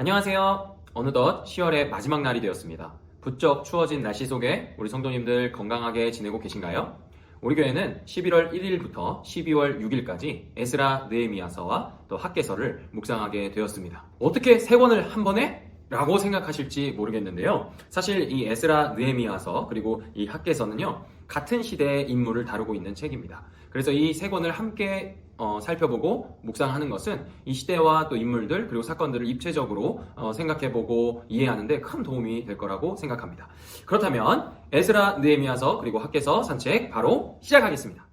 안녕하세요. 어느덧 10월의 마지막 날이 되었습니다. 부쩍 추워진 날씨 속에 우리 성도님들 건강하게 지내고 계신가요? 우리 교회는 11월 1일부터 12월 6일까지 에스라 느헤미야서와 또 학개서를 묵상하게 되었습니다. 어떻게 세 권을 한 번에? 라고 생각하실지 모르겠는데요. 사실 이 에스라 느헤미야서 그리고 이 학개서는요. 같은 시대의 인물을 다루고 있는 책입니다. 그래서 이 세 권을 함께 어, 살펴보고 묵상하는 것은 이 시대와 또 인물들 그리고 사건들을 입체적으로 어, 생각해보고 이해하는데 큰 도움이 될 거라고 생각합니다. 그렇다면 에스라 느헤미야서 그리고 학개서 산책 바로 시작하겠습니다.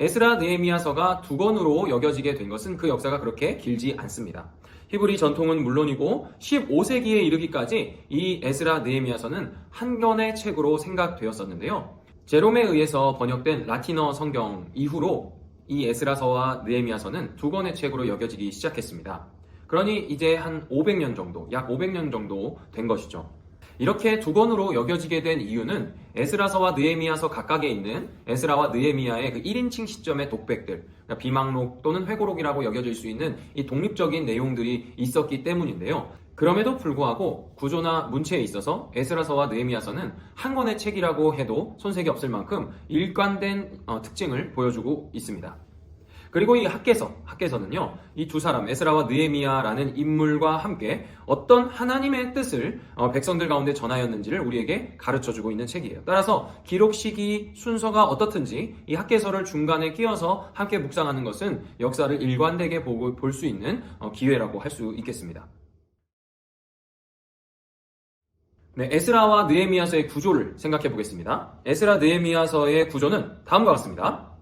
에스라 느헤미야서가 두 권으로 여겨지게 된 것은 그 역사가 그렇게 길지 않습니다. 히브리 전통은 물론이고 15세기에 이르기까지 이 에스라 느헤미야서는 한 권의 책으로 생각되었었는데요. 제롬에 의해서 번역된 라틴어 성경 이후로 이 에스라서와 느헤미야서는 두 권의 책으로 여겨지기 시작했습니다. 그러니 이제 한 500년 정도, 약 500년 정도 된 것이죠. 이렇게 두 권으로 여겨지게 된 이유는 에스라서와 느헤미야서 각각에 있는 에스라와 느헤미야의 그 1인칭 시점의 독백들, 그러니까 비망록 또는 회고록이라고 여겨질 수 있는 이 독립적인 내용들이 있었기 때문인데요. 그럼에도 불구하고 구조나 문체에 있어서 에스라서와 느헤미야서는 한 권의 책이라고 해도 손색이 없을 만큼 일관된 어, 특징을 보여주고 있습니다. 그리고 이 학계서, 학계서는요, 이 두 사람, 에스라와 느헤미야라는 인물과 함께 어떤 하나님의 뜻을 어, 백성들 가운데 전하였는지를 우리에게 가르쳐 주고 있는 책이에요. 따라서 기록 시기 순서가 어떻든지 이 학계서를 중간에 끼워서 함께 묵상하는 것은 역사를 일관되게 볼 수 있는 어, 기회라고 할 수 있겠습니다. 네, 에스라와 느헤미야서의 구조를 생각해 보겠습니다. 에스라 느헤미야서의 구조는 다음과 같습니다.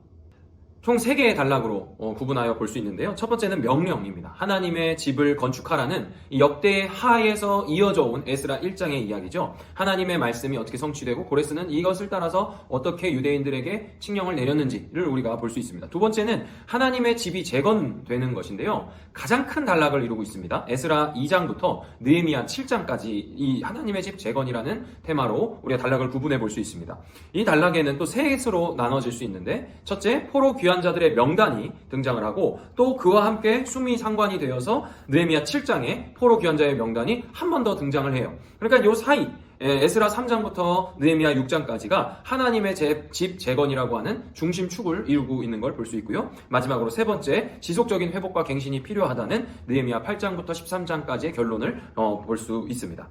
총 3개의 단락으로 어, 구분하여 볼 수 있는데요. 첫 번째는 명령입니다. 하나님의 집을 건축하라는 이 역대 하에서 이어져 온 에스라 1장의 이야기죠. 하나님의 말씀이 어떻게 성취되고 고레스는 이것을 따라서 어떻게 유대인들에게 칙령을 내렸는지를 우리가 볼 수 있습니다. 두 번째는 하나님의 집이 재건되는 것인데요. 가장 큰 단락을 이루고 있습니다. 에스라 2장부터 느헤미야 7장까지 이 하나님의 집 재건이라는 테마로 우리가 단락을 구분해 볼 수 있습니다. 이 단락에는 또 셋으로 나눠질 수 있는데 첫째 포로 귀환 자들의 명단이 등장을 하고 또 그와 함께 숨이 상관이 되어서 느헤미야 7장에 포로 귀환자의 명단이 한 번 더 등장을 해요. 그러니까 요 사이 에스라 3장부터 느헤미야 6장까지가 하나님의 제, 집 재건이라고 하는 중심 축을 이루고 있는 걸 볼 수 있고요. 마지막으로 세 번째 지속적인 회복과 갱신이 필요하다는 느헤미야 8장부터 13장까지의 결론을 어, 볼 수 있습니다.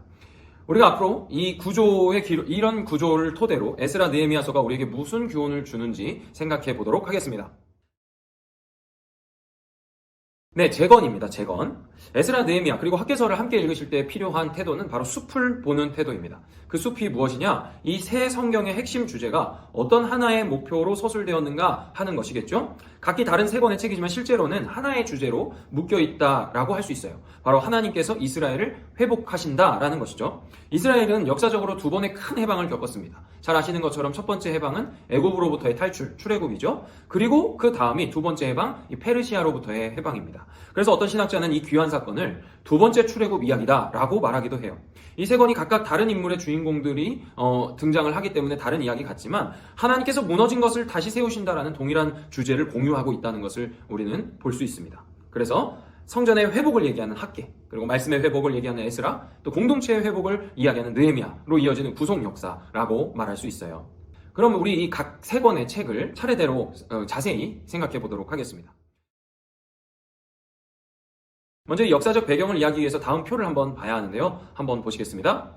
우리가 앞으로 이 구조의 기록, 이런 구조를 토대로 에스라 느헤미야서가 우리에게 무슨 교훈을 주는지 생각해 보도록 하겠습니다. 네, 재건입니다. 재건. 에스라 느헤미야 그리고 학계서를 함께 읽으실 때 필요한 태도는 바로 숲을 보는 태도입니다. 그 숲이 무엇이냐? 이 새 성경의 핵심 주제가 어떤 하나의 목표로 서술되었는가 하는 것이겠죠. 각기 다른 세 권의 책이지만 실제로는 하나의 주제로 묶여 있다라고 할 수 있어요. 바로 하나님께서 이스라엘을 회복하신다라는 것이죠. 이스라엘은 역사적으로 두 번의 큰 해방을 겪었습니다. 잘 아시는 것처럼 첫 번째 해방은 애굽으로부터의 탈출, 출애굽이죠. 그리고 그 다음이 두 번째 해방, 이 페르시아로부터의 해방입니다. 그래서 어떤 신학자는 이 귀환 사건을 두 번째 출애굽 이야기다라고 말하기도 해요. 이 세 권이 각각 다른 인물의 주인공들이 어, 등장을 하기 때문에 다른 이야기 같지만 하나님께서 무너진 것을 다시 세우신다라는 동일한 주제를 공유하고 있다는 것을 우리는 볼 수 있습니다. 그래서 성전의 회복을 얘기하는 학계, 그리고 말씀의 회복을 얘기하는 에스라, 또 공동체의 회복을 이야기하는 느헤미야로 이어지는 구속 역사라고 말할 수 있어요. 그럼 우리 이 각 세 권의 책을 차례대로 어, 자세히 생각해 보도록 하겠습니다. 먼저 이 역사적 배경을 이야기하기 위해서 다음 표를 한번 봐야 하는데요. 한번 보시겠습니다.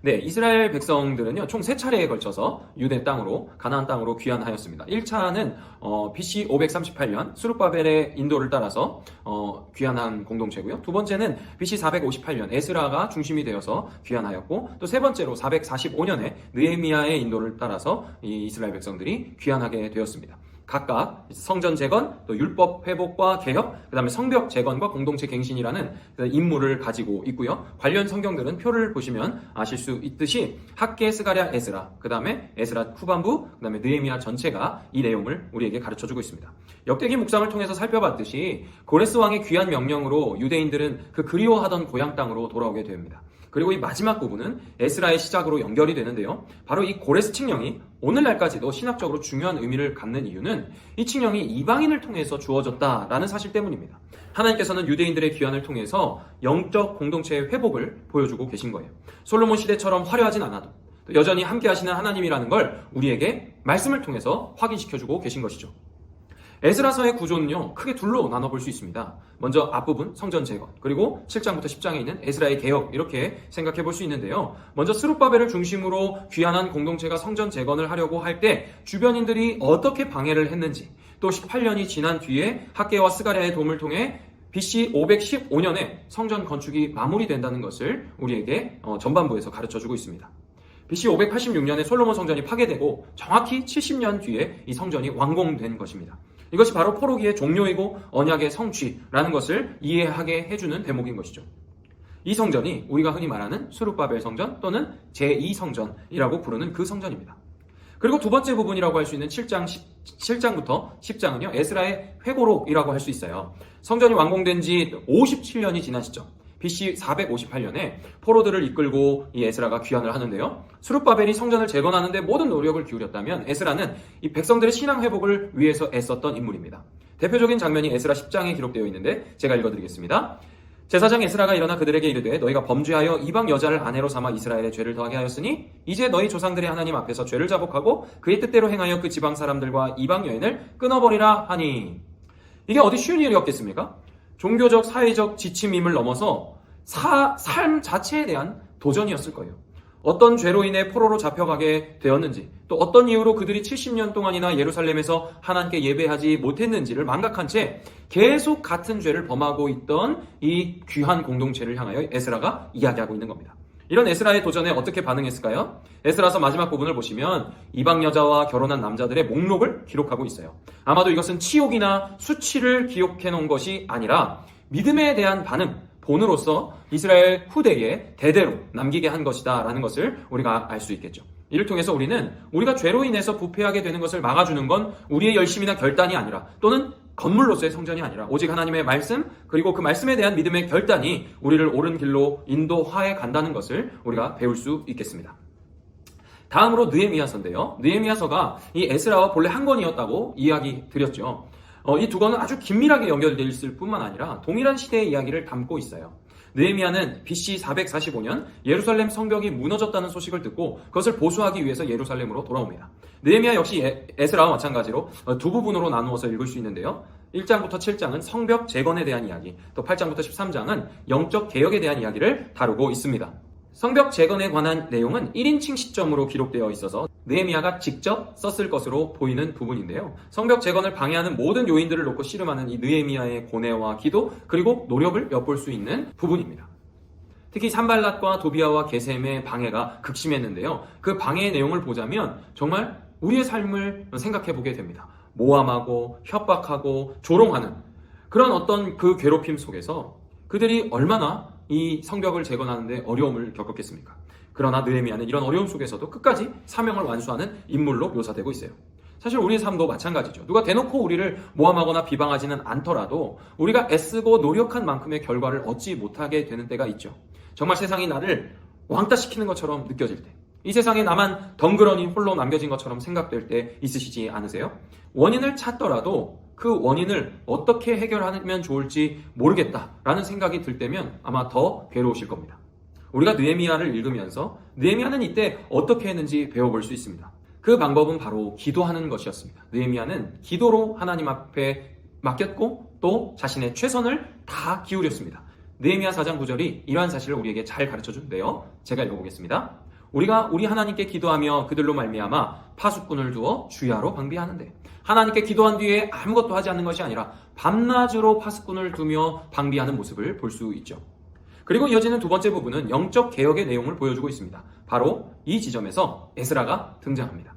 네, 이스라엘 백성들은요, 총 세 차례에 걸쳐서 유대 땅으로, 가나안 땅으로 귀환하였습니다. 1차는 어, BC 538년 수르바벨의 인도를 따라서 어, 귀환한 공동체고요. 두 번째는 BC 458년 에스라가 중심이 되어서 귀환하였고, 또 세 번째로 445년에 느헤미야의 인도를 따라서 이 이스라엘 백성들이 귀환하게 되었습니다. 각각 성전 재건, 또 율법 회복과 개혁, 그 다음에 성벽 재건과 공동체 갱신이라는 임무를 가지고 있고요. 관련 성경들은 표를 보시면 아실 수 있듯이 학계 스가랴 에스라, 그 다음에 에스라 후반부, 그 다음에 느헤미야 전체가 이 내용을 우리에게 가르쳐 주고 있습니다. 역대기 묵상을 통해서 살펴봤듯이 고레스 왕의 귀한 명령으로 유대인들은 그 그리워하던 고향 땅으로 돌아오게 됩니다. 그리고 이 마지막 부분은 에스라의 시작으로 연결이 되는데요. 바로 이 고레스 칙령이 오늘날까지도 신학적으로 중요한 의미를 갖는 이유는 이 칙령이 이방인을 통해서 주어졌다라는 사실 때문입니다. 하나님께서는 유대인들의 귀환을 통해서 영적 공동체의 회복을 보여주고 계신 거예요. 솔로몬 시대처럼 화려하진 않아도 또 여전히 함께 하시는 하나님이라는 걸 우리에게 말씀을 통해서 확인시켜주고 계신 것이죠. 에스라서의 구조는요, 크게 둘로 나눠볼 수 있습니다. 먼저 앞부분, 성전 재건, 그리고 7장부터 10장에 있는 에스라의 개혁, 이렇게 생각해 볼 수 있는데요. 먼저 스룹바벨을 중심으로 귀환한 공동체가 성전 재건을 하려고 할 때 주변인들이 어떻게 방해를 했는지, 또 18년이 지난 뒤에 학계와 스가랴의 도움을 통해 BC 515년에 성전 건축이 마무리된다는 것을 우리에게 어, 전반부에서 가르쳐 주고 있습니다. BC 586년에 솔로몬 성전이 파괴되고 정확히 70년 뒤에 이 성전이 완공된 것입니다. 이것이 바로 포로기의 종료이고 언약의 성취라는 것을 이해하게 해주는 대목인 것이죠. 이 성전이 우리가 흔히 말하는 수룹바벨 성전 또는 제2성전이라고 부르는 그 성전입니다. 그리고 두 번째 부분이라고 할 수 있는 7장 10, 장부터 10장은요. 에스라의 회고록이라고 할 수 있어요. 성전이 완공된 지 57년이 지난 시점. BC 458년에 포로들을 이끌고 이 에스라가 귀환을 하는데요. 수룹바벨이 성전을 재건하는데 모든 노력을 기울였다면 에스라는 이 백성들의 신앙 회복을 위해서 애썼던 인물입니다. 대표적인 장면이 에스라 10장에 기록되어 있는데 제가 읽어드리겠습니다. 제사장 에스라가 일어나 그들에게 이르되 너희가 범죄하여 이방 여자를 아내로 삼아 이스라엘의 죄를 더하게 하였으니 이제 너희 조상들의 하나님 앞에서 죄를 자복하고 그의 뜻대로 행하여 그 지방 사람들과 이방 여인을 끊어버리라 하니 이게 어디 쉬운 일이었겠습니까? 종교적 사회적 지침임을 넘어서 사- 삶 자체에 대한 도전이었을 거예요. 어떤 죄로 인해 포로로 잡혀가게 되었는지, 또 어떤 이유로 그들이 70년 동안이나 예루살렘에서 하나님께 예배하지 못했는지를 망각한 채 계속 같은 죄를 범하고 있던 이 귀한 공동체를 향하여 에스라가 이야기하고 있는 겁니다. 이런 에스라의 도전에 어떻게 반응했을까요? 에스라서 마지막 부분을 보시면 이방 여자와 결혼한 남자들의 목록을 기록하고 있어요. 아마도 이것은 치욕이나 수치를 기록해 놓은 것이 아니라 믿음에 대한 반응, 본으로서 이스라엘 후대에 대대로 남기게 한 것이다라는 것을 우리가 알 수 있겠죠. 이를 통해서 우리는 우리가 죄로 인해서 부패하게 되는 것을 막아주는 건 우리의 열심이나 결단이 아니라 또는 건물로서의 성전이 아니라 오직 하나님의 말씀 그리고 그 말씀에 대한 믿음의 결단이 우리를 옳은 길로 인도하에 간다는 것을 우리가 배울 수 있겠습니다. 다음으로 느헤미야서인데요. 느헤미야서가 이 에스라와 본래 한 권이었다고 이야기 드렸죠. 어, 이 두 권은 아주 긴밀하게 연결되어 있을 뿐만 아니라 동일한 시대의 이야기를 담고 있어요. 느헤미야는 BC 445년 예루살렘 성벽이 무너졌다는 소식을 듣고 그것을 보수하기 위해서 예루살렘으로 돌아옵니다. 느헤미야 역시 에- 에스라와 마찬가지로 어, 두 부분으로 나누어서 읽을 수 있는데요. 1장부터 7장은 성벽 재건에 대한 이야기, 또 8장부터 13장은 영적 개혁에 대한 이야기를 다루고 있습니다. 성벽 재건에 관한 내용은 1인칭 시점으로 기록되어 있어서 느헤미야가 직접 썼을 것으로 보이는 부분인데요. 성벽 재건을 방해하는 모든 요인들을 놓고 씨름하는 이 느헤미야의 고뇌와 기도 그리고 노력을 엿볼 수 있는 부분입니다. 특히 산발랏과 도비아와 게셈의 방해가 극심했는데요. 그 방해의 내용을 보자면 정말 우리의 삶을 생각해 보게 됩니다. 모함하고 협박하고 조롱하는 그런 어떤 그 괴롭힘 속에서 그들이 얼마나 이 성벽을 재건하는데 어려움을 겪었겠습니까? 그러나 느헤미야는 이런 어려움 속에서도 끝까지 사명을 완수하는 인물로 묘사되고 있어요. 사실 우리의 삶도 마찬가지죠. 누가 대놓고 우리를 모함하거나 비방하지는 않더라도 우리가 애쓰고 노력한 만큼의 결과를 얻지 못하게 되는 때가 있죠. 정말 세상이 나를 왕따시키는 것처럼 느껴질 때. 이 세상에 나만 덩그러니 홀로 남겨진 것처럼 생각될 때 있으시지 않으세요? 원인을 찾더라도 그 원인을 어떻게 해결하면 좋을지 모르겠다라는 생각이 들 때면 아마 더 괴로우실 겁니다. 우리가 느헤미야를 읽으면서 느헤미야는 이때 어떻게 했는지 배워볼 수 있습니다. 그 방법은 바로 기도하는 것이었습니다. 느헤미야는 기도로 하나님 앞에 맡겼고 또 자신의 최선을 다 기울였습니다. 느헤미야 4장 9절이 이러한 사실을 우리에게 잘 가르쳐 주는데요. 제가 읽어보겠습니다. 우리가 우리 하나님께 기도하며 그들로 말미암아 파수꾼을 두어 주야로 방비하는데 하나님께 기도한 뒤에 아무것도 하지 않는 것이 아니라 밤낮으로 파수꾼을 두며 방비하는 모습을 볼 수 있죠. 그리고 이어지는 두 번째 부분은 영적 개혁의 내용을 보여주고 있습니다. 바로 이 지점에서 에스라가 등장합니다.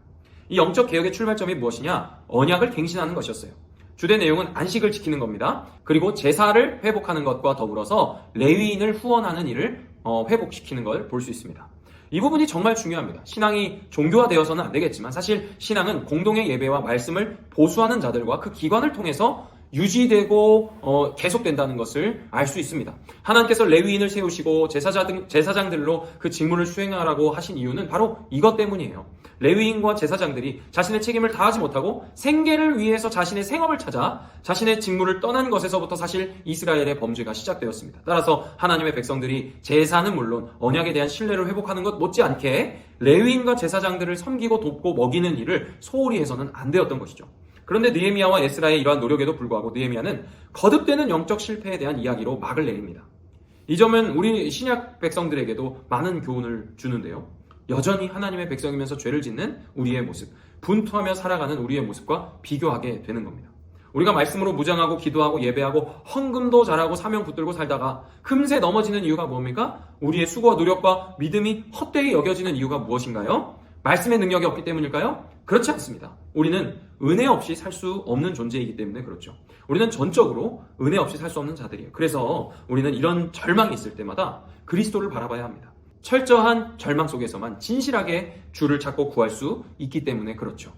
이 영적 개혁의 출발점이 무엇이냐? 언약을 갱신하는 것이었어요. 주된 내용은 안식을 지키는 겁니다. 그리고 제사를 회복하는 것과 더불어서 레위인을 후원하는 일을 어, 회복시키는 걸 볼 수 있습니다. 이 부분이 정말 중요합니다. 신앙이 종교화되어서는 안 되겠지만 사실 신앙은 공동의 예배와 말씀을 보수하는 자들과 그 기관을 통해서 유지되고 어, 계속된다는 것을 알 수 있습니다. 하나님께서 레위인을 세우시고 제사장, 제사장들로 그 직무를 수행하라고 하신 이유는 바로 이것 때문이에요. 레위인과 제사장들이 자신의 책임을 다하지 못하고 생계를 위해서 자신의 생업을 찾아 자신의 직무를 떠난 것에서부터 사실 이스라엘의 범죄가 시작되었습니다. 따라서 하나님의 백성들이 제사는 물론 언약에 대한 신뢰를 회복하는 것 못지않게 레위인과 제사장들을 섬기고 돕고 먹이는 일을 소홀히 해서는 안 되었던 것이죠. 그런데 느헤미야와 에스라의 이러한 노력에도 불구하고 느헤미야는 거듭되는 영적 실패에 대한 이야기로 막을 내립니다. 이 점은 우리 신약 백성들에게도 많은 교훈을 주는데요. 여전히 하나님의 백성이면서 죄를 짓는 우리의 모습, 분투하며 살아가는 우리의 모습과 비교하게 되는 겁니다. 우리가 말씀으로 무장하고 기도하고 예배하고 헌금도 잘하고 사명 붙들고 살다가 금세 넘어지는 이유가 뭡니까? 우리의 수고와 노력과 믿음이 헛되이 여겨지는 이유가 무엇인가요? 말씀의 능력이 없기 때문일까요? 그렇지 않습니다. 우리는 은혜 없이 살 수 없는 존재이기 때문에 그렇죠. 우리는 전적으로 은혜 없이 살 수 없는 자들이에요. 그래서 우리는 이런 절망이 있을 때마다 그리스도를 바라봐야 합니다. 철저한 절망 속에서만 진실하게 주를 찾고 구할 수 있기 때문에 그렇죠.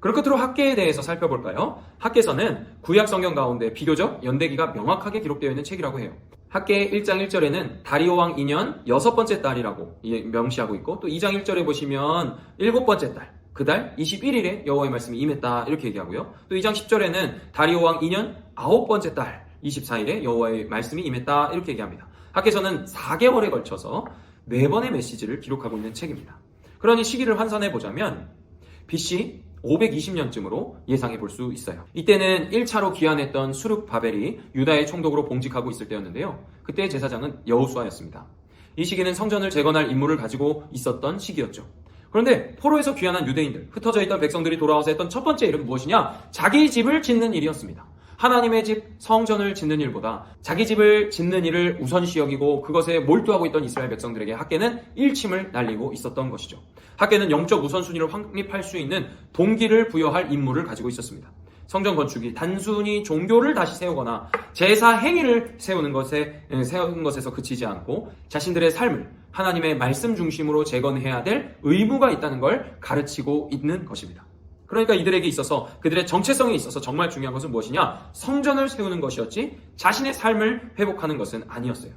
그럼 끝으로 학계에 대해서 살펴볼까요? 학계서는 구약 성경 가운데 비교적 연대기가 명확하게 기록되어 있는 책이라고 해요. 학계 1장 1절에는 다리오 왕 2년 여섯 번째 달이라고 명시하고 있고 또 2장 1절에 보시면 일곱 번째 달, 그달 21일에 여호와의 말씀이 임했다 이렇게 얘기하고요. 또 2장 10절에는 다리오 왕 2년 아홉 번째 달 24일에 여호와의 말씀이 임했다 이렇게 얘기합니다. 학계서는 4개월에 걸쳐서 네 번의 메시지를 기록하고 있는 책입니다. 그러니 시기를 환산해 보자면 BC 520년쯤으로 예상해 볼 수 있어요. 이때는 1차로 귀환했던 수룩 바벨이 유다의 총독으로 봉직하고 있을 때였는데요. 그때 제사장은 여우수아였습니다. 이 시기는 성전을 재건할 임무를 가지고 있었던 시기였죠. 그런데 포로에서 귀환한 유대인들, 흩어져 있던 백성들이 돌아와서 했던 첫 번째 일은 무엇이냐? 자기 집을 짓는 일이었습니다. 하나님의 집 성전을 짓는 일보다 자기 집을 짓는 일을 우선시 여기고 그것에 몰두하고 있던 이스라엘 백성들에게 학계는 일침을 날리고 있었던 것이죠. 학계는 영적 우선순위를 확립할 수 있는 동기를 부여할 임무를 가지고 있었습니다. 성전 건축이 단순히 종교를 다시 세우거나 제사 행위를 세우는 것에 세우는 것에서 그치지 않고 자신들의 삶을 하나님의 말씀 중심으로 재건해야 될 의무가 있다는 걸 가르치고 있는 것입니다. 그러니까 이들에게 있어서 그들의 정체성에 있어서 정말 중요한 것은 무엇이냐? 성전을 세우는 것이었지 자신의 삶을 회복하는 것은 아니었어요.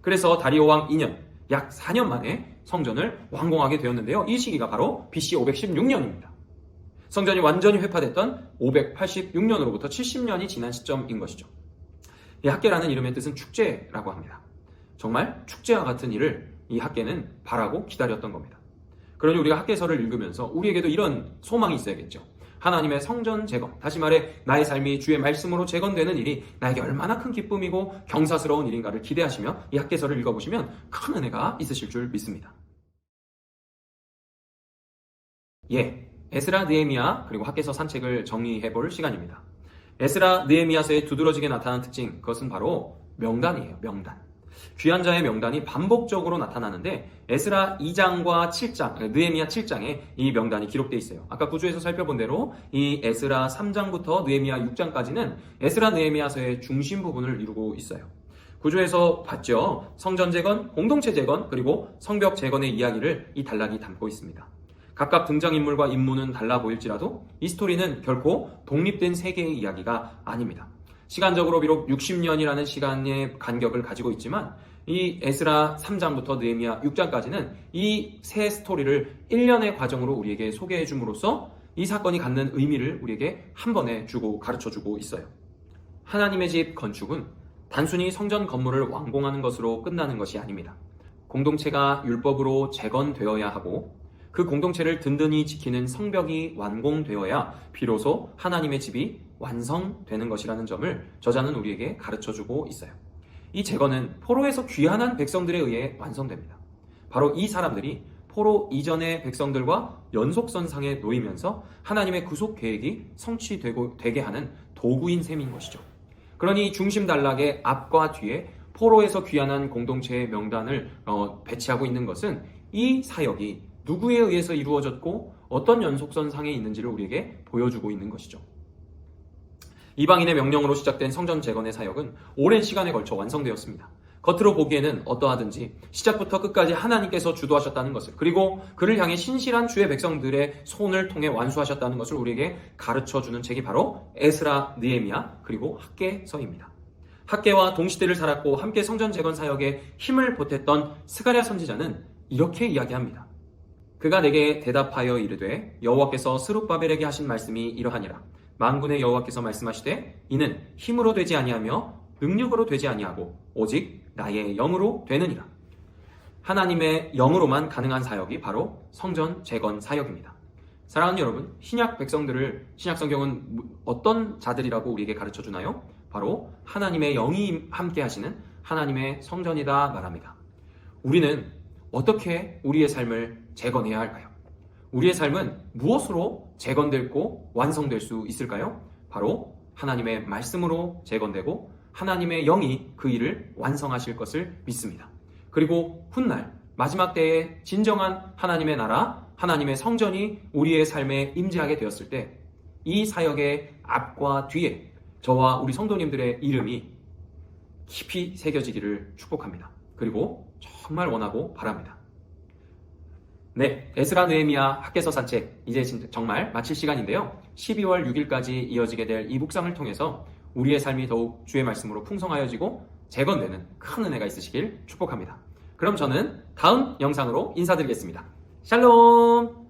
그래서 다리오 왕 2년, 약 4년 만에 성전을 완공하게 되었는데요. 이 시기가 바로 BC 516년입니다. 성전이 완전히 회파됐던 586년으로부터 70년이 지난 시점인 것이죠. 이 학계라는 이름의 뜻은 축제라고 합니다. 정말 축제와 같은 일을 이 학계는 바라고 기다렸던 겁니다. 그러니 우리가 학계서를 읽으면서 우리에게도 이런 소망이 있어야겠죠. 하나님의 성전 재건, 다시 말해 나의 삶이 주의 말씀으로 재건되는 일이 나에게 얼마나 큰 기쁨이고 경사스러운 일인가를 기대하시며 이 학계서를 읽어보시면 큰 은혜가 있으실 줄 믿습니다. 예, 에스라 느에미아 그리고 학계서 산책을 정리해 볼 시간입니다. 에스라 느에미아서의 두드러지게 나타난 특징, 그것은 바로 명단이에요, 명단. 귀한 자의 명단이 반복적으로 나타나는데 에스라 2장과 7장, 느에미아 7장에 이 명단이 기록되어 있어요. 아까 구조에서 살펴본 대로 이 에스라 3장부터 느에미아 6장까지는 에스라 느에미아서의 중심 부분을 이루고 있어요. 구조에서 봤죠. 성전 재건, 공동체 재건, 그리고 성벽 재건의 이야기를 이 단락이 담고 있습니다. 각각 등장인물과 임무는 달라 보일지라도 이 스토리는 결코 독립된 세계의 이야기가 아닙니다. 시간적으로 비록 60년이라는 시간의 간격을 가지고 있지만 이 에스라 3장부터 느헤미야 6장까지는 이 세 스토리를 1년의 과정으로 우리에게 소개해 줌으로써 이 사건이 갖는 의미를 우리에게 한 번에 주고 가르쳐 주고 있어요. 하나님의 집 건축은 단순히 성전 건물을 완공하는 것으로 끝나는 것이 아닙니다. 공동체가 율법으로 재건되어야 하고 그 공동체를 든든히 지키는 성벽이 완공되어야 비로소 하나님의 집이 완성되는 것이라는 점을 저자는 우리에게 가르쳐 주고 있어요. 이 재건은 포로에서 귀환한 백성들에 의해 완성됩니다. 바로 이 사람들이 포로 이전의 백성들과 연속선상에 놓이면서 하나님의 구속 계획이 성취되고 되게 하는 도구인 셈인 것이죠. 그러니 중심 단락의 앞과 뒤에 포로에서 귀환한 공동체의 명단을 어, 배치하고 있는 것은 이 사역이 누구에 의해서 이루어졌고 어떤 연속선상에 있는지를 우리에게 보여주고 있는 것이죠. 이방인의 명령으로 시작된 성전 재건의 사역은 오랜 시간에 걸쳐 완성되었습니다. 겉으로 보기에는 어떠하든지 시작부터 끝까지 하나님께서 주도하셨다는 것을 그리고 그를 향해 신실한 주의 백성들의 손을 통해 완수하셨다는 것을 우리에게 가르쳐 주는 책이 바로 에스라, 느헤미야 그리고 학계서입니다. 학계와 동시대를 살았고 함께 성전 재건 사역에 힘을 보탰던 스가랴 선지자는 이렇게 이야기합니다. 그가 내게 대답하여 이르되 여호와께서 스룹바벨에게 하신 말씀이 이러하니라 만군의 여호와께서 말씀하시되 이는 힘으로 되지 아니하며 능력으로 되지 아니하고 오직 나의 영으로 되느니라 하나님의 영으로만 가능한 사역이 바로 성전 재건 사역입니다. 사랑하는 여러분, 신약 백성들을 신약 성경은 어떤 자들이라고 우리에게 가르쳐 주나요? 바로 하나님의 영이 함께 하시는 하나님의 성전이다 말합니다. 우리는 어떻게 우리의 삶을 재건해야 할까요? 우리의 삶은 무엇으로 재건되고 완성될 수 있을까요? 바로 하나님의 말씀으로 재건되고 하나님의 영이 그 일을 완성하실 것을 믿습니다. 그리고 훗날 마지막 때에 진정한 하나님의 나라, 하나님의 성전이 우리의 삶에 임재하게 되었을 때 이 사역의 앞과 뒤에 저와 우리 성도님들의 이름이 깊이 새겨지기를 축복합니다. 그리고 정말 원하고 바랍니다. 네, 에스라 느헤미야 학계서 산책 이제 진- 정말 마칠 시간인데요. 12월 6일까지 이어지게 될 이 묵상을 통해서 우리의 삶이 더욱 주의 말씀으로 풍성하여지고 재건되는 큰 은혜가 있으시길 축복합니다. 그럼 저는 다음 영상으로 인사드리겠습니다. 샬롬!